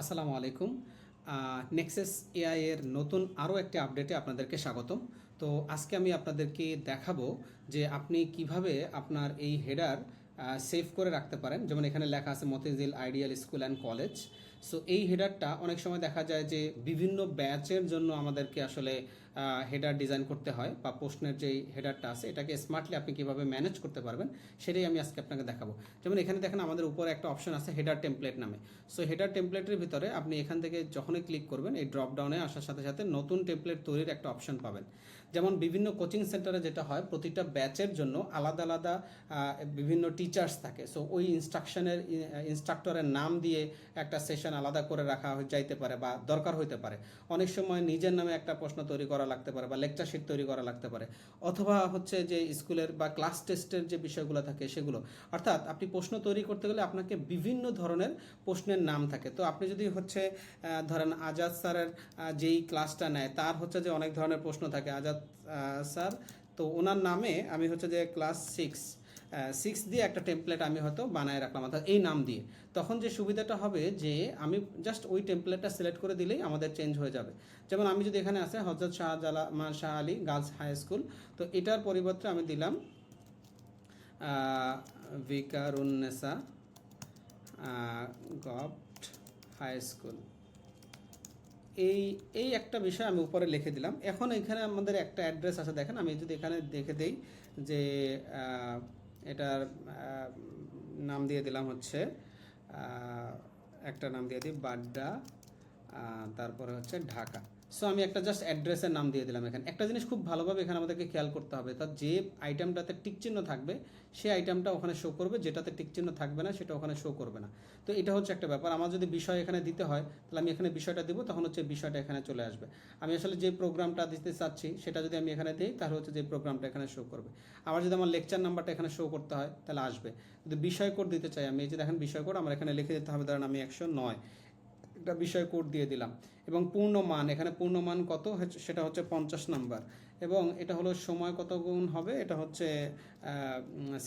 আসসালামু আলাইকুম। Nexus AI এর নতুন আরও একটি আপডেটে আপনাদেরকে স্বাগতম। তো আজকে আমি আপনাদেরকে দেখাবো যে আপনি কীভাবে আপনার এই হেডার সেভ করে রাখতে পারেন। যেমন এখানে লেখা আছে Motijheel ideal school and college. So এই হেডারটা অনেক সময় দেখা যায় যে বিভিন্ন ব্যাচের জন্য আমাদেরকে আসলে হেডার ডিজাইন করতে হয় বা প্রশ্নের যেই হেডারটা আছে, এটাকে স্মার্টলি আপনি কীভাবে ম্যানেজ করতে পারবেন, সেটাই আমি আজকে আপনাকে দেখাবো। যেমন এখানে দেখেন আমাদের উপরে একটা অপশন আছে হেডার টেমপ্লেট নামে। সো হেডার টেমপ্লেটের ভিতরে আপনি এখান থেকে যখনই ক্লিক করবেন, এই ড্রপডাউনে আসার সাথে সাথে নতুন টেমপ্লেট তৈরির একটা অপশন পাবেন। যেমন বিভিন্ন কোচিং সেন্টারে যেটা হয়, প্রতিটা ব্যাচের জন্য আলাদা আলাদা বিভিন্ন টিচার্স থাকে। সো ওই ইনস্ট্রাকশনের ইনস্ট্রাক্টরের নাম দিয়ে একটা সেশন আলাদা করে রাখা যাইতে পারে বা দরকার হইতে পারে। অনেক সময় নিজের নামে একটা প্রশ্ন তৈরি করা লাগতে পারে বা লেকচার শিট তৈরি করা লাগতে পারে। অথবা হচ্ছে যে স্কুলের বা ক্লাস টেস্টের যে বিষয়গুলো থাকে সেগুলো। অর্থাৎ আপনি প্রশ্ন তৈরি করতে গেলে আপনাকে বিভিন্ন ধরনের প্রশ্নের নাম থাকে। তো আপনি যদি হচ্ছে ধরেন আজাদ স্যারের যেই ক্লাসটা নেয়, তার হচ্ছে যে অনেক ধরনের প্রশ্ন থাকে। আজাদ স্যার, তো ওনার নামে আমি হচ্ছে যে ক্লাস সিক্স সিক্স দিয়ে একটা টেমপ্লেট আমি হয়তো বানায় রাখলাম, অর্থাৎ এই নাম দিয়ে। তখন যে সুবিধাটা হবে যে আমি জাস্ট ওই টেমপ্লেটটা সিলেক্ট করে দিলেই আমাদের চেঞ্জ হয়ে যাবে। যেমন আমি যদি এখানে আছে হজরত শাহজালা মা Shah Ali girls high school তো এটার পরিবর্তে আমি দিলাম ভিকারুন্নেসা গভট হাই স্কুল এই এই একটা বিষয় আমি উপরে লিখে দিলাম। এখন এখানে আমাদের একটা অ্যাড্রেস আছে, দেখেন আমি যদি এখানে দেখে দেই যে এটার নাম দিয়ে দিলাম হচ্ছে একটা নাম দিয়ে দিই বাড্ডা তারপরে হচ্ছে ঢাকা। সো আমি একটা জাস্ট অ্যাড্রেসের নাম দিয়ে দিলাম এখানে। একটা জিনিস খুব ভালোভাবে এখানে আমাদেরকে খেয়াল করতে হবে, তার যে আইটেমটাতে টিক চিহ্ন থাকবে, সেই আইটেমটা ওখানে শো করবে, যেটাতে টিক চিহ্ন থাকবে না, সেটা ওখানে শো করবে না। তো এটা হচ্ছে একটা ব্যাপার। আমার যদি বিষয় এখানে দিতে হয়, তাহলে আমি এখানে বিষয়টা দিব, তখন হচ্ছে বিষয়টা এখানে চলে আসবে। আমি আসলে যে প্রোগ্রামটা দিতে চাচ্ছি, সেটা যদি আমি এখানে দিই, তাহলে হচ্ছে যে প্রোগ্রামটা এখানে শো করবে। আবার যদি আমার লেকচার নাম্বারটা এখানে শো করতে হয়, তাহলে আসবে। যদি বিষয় কোড দিতে চাই, আমি এই যে দেখেন, বিষয় কোড আমার এখানে লিখে দিতে হবে, ধরেন আমি একশো নয়। একটা বিষয় কোড দিয়ে দিলাম। এবং পূর্ণ মান এখানে পূর্ণ মান কত সেটা হচ্ছে পঞ্চাশ নাম্বার। এবং এটা হলো সময় কত গুণ হবে? এটা হচ্ছে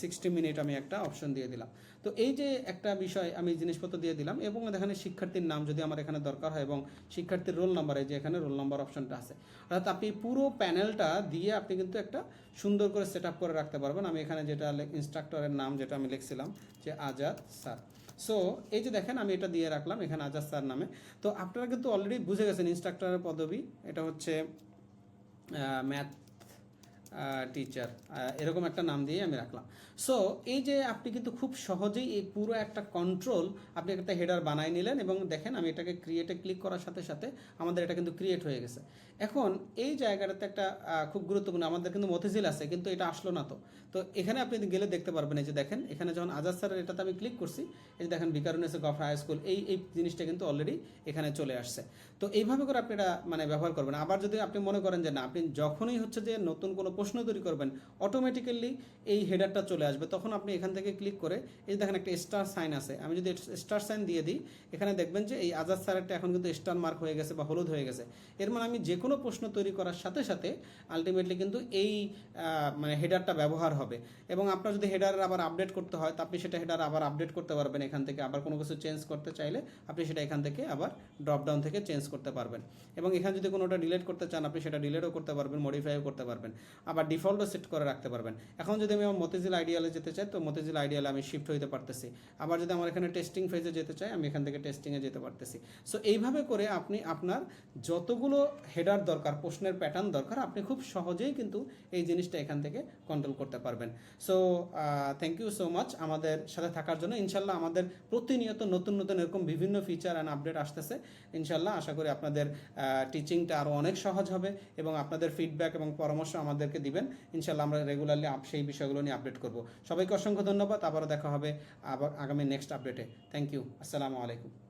সিক্সটি মিনিট আমি একটা অপশন দিয়ে দিলাম। তো এই যে একটা বিষয় আমি জিনিসপত্র দিয়ে দিলাম, এবং এখানে শিক্ষার্থীর নাম যদি আমার এখানে দরকার হয়, এবং শিক্ষার্থীর রোল নাম্বার যে এখানে রোল নাম্বার অপশনটা আছে। অর্থাৎ আপনি পুরো প্যানেলটা দিয়ে আপনি কিন্তু একটা সুন্দর করে সেট করে রাখতে পারবেন। আমি এখানে যেটা ইনস্ট্রাক্টরের নাম যেটা আমি লিখছিলাম, যে আজাদ স্যার সো এই যে দেখেন, আমি এটা দিয়ে রাখলাম এখানে আজাদ স্যার নামে। তো আপনারা কিন্তু অলরেডি বুঝে গেছেন ইনস্ট্রাক্টরের পদবি, এটা হচ্ছে ম্যাথ টিচার এরকম একটা নাম দিয়ে আমি রাখলাম। সো এই যে আপনি কিন্তু খুব সহজেই এই পুরো একটা কন্ট্রোল আপনি একটা হেডার বানাই নিলেন এবং দেখেন আমি এটাকে ক্রিয়েটে ক্লিক করার সাথে সাথে আমাদের এটা কিন্তু ক্রিয়েট হয়ে গেছে। এখন এই জায়গাটাতে একটা খুব গুরুত্বপূর্ণ, আমাদের কিন্তু মতিঝিল আছে, কিন্তু এটা আসলো না তো। তো এখানে আপনি গেলে দেখতে পারবেন, এই যে দেখেন, এখানে যখন আজাদ স্যারের এটাতে আমি ক্লিক করছি, এই যে দেখেন বিকারুনেসে গফ হাই স্কুল এই এই জিনিসটা কিন্তু অলরেডি এখানে চলে আসছে। তো এইভাবে করে আপনি এটা মানে ব্যবহার করবেন। আবার যদি আপনি মনে করেন যে না, আপনি যখনই হচ্ছে যে নতুন কোনো প্রশ্ন তৈরি করবেন অটোমেটিক্যালি এই হেডারটা চলে আসবে। তখন আপনি এখান থেকে ক্লিক করে, এই যে দেখেন একটা স্টার সাইন আছে। আমি যদি স্টার সাইন দিয়ে দিই, এখানে দেখবেন যে এই আজাদ স্যারেরটা এখন কিন্তু স্টার মার্ক হয়ে গেছে বা হলুদ হয়ে গেছে। এর মানে আমি যে কোনো প্রশ্ন তৈরি করার সাথে সাথে আলটিমেটলি কিন্তু এই মানে হেডারটা ব্যবহার হবে। এবং আপনার যদি হেডার আবার আপডেট করতে হয়, তো আপনি সেটা হেডার আবার আপডেট করতে পারবেন এখান থেকে। আবার কোনো কিছু চেঞ্জ করতে চাইলে আপনি সেটা এখান থেকে আবার ড্রপ ডাউন থেকে চেঞ্জ করতে পারবেন। এবং এখানে যদি কোনোটা ডিলিট করতে চান, আপনি সেটা ডিলিটও করতে পারবেন মডিফাইও করতে পারবেন। আবার ডিফল্টও সেট করে রাখতে পারবেন। এখন যদি আমি আমার মতিঝিল আইডিয়ালে যেতে চাই, তো মতিঝিল আইডিয়ালে আমি শিফট হইতে পারতেছি। আবার যদি আমার এখানে টেস্টিং ফেজে যেতে চাই, আমি এখান থেকে টেস্টিংয়ে যেতে পারতেছি। সো এইভাবে করে আপনি আপনার যতগুলো হেডার দরকার, প্রশ্নের প্যাটার্ন দরকার, আপনি খুব সহজেই কিন্তু এই জিনিসটা এখান থেকে কন্ট্রোল করতে পারবেন। So thank you so much আমাদের সাথে থাকার জন্য। ইনশাল্লাহ আমাদের প্রতিনিয়ত নতুন নতুন এরকম বিভিন্ন ফিচার অ্যান্ড আপডেট আসতেছে। ইনশাল্লাহ আশা করি আপনাদের টিচিংটা আরও অনেক সহজ হবে এবং আপনাদের ফিডব্যাক এবং পরামর্শ আমাদেরকে দিবেন। ইনশাল্লাহ আমরা রেগুলারলি সেই বিষয়গুলো নিয়ে আপডেট করব। সবাইকে অসংখ্য ধন্যবাদ। আবারও দেখা হবে আবার আগামী নেক্সট আপডেটে থ্যাংক ইউ আসসালামু আলাইকুম।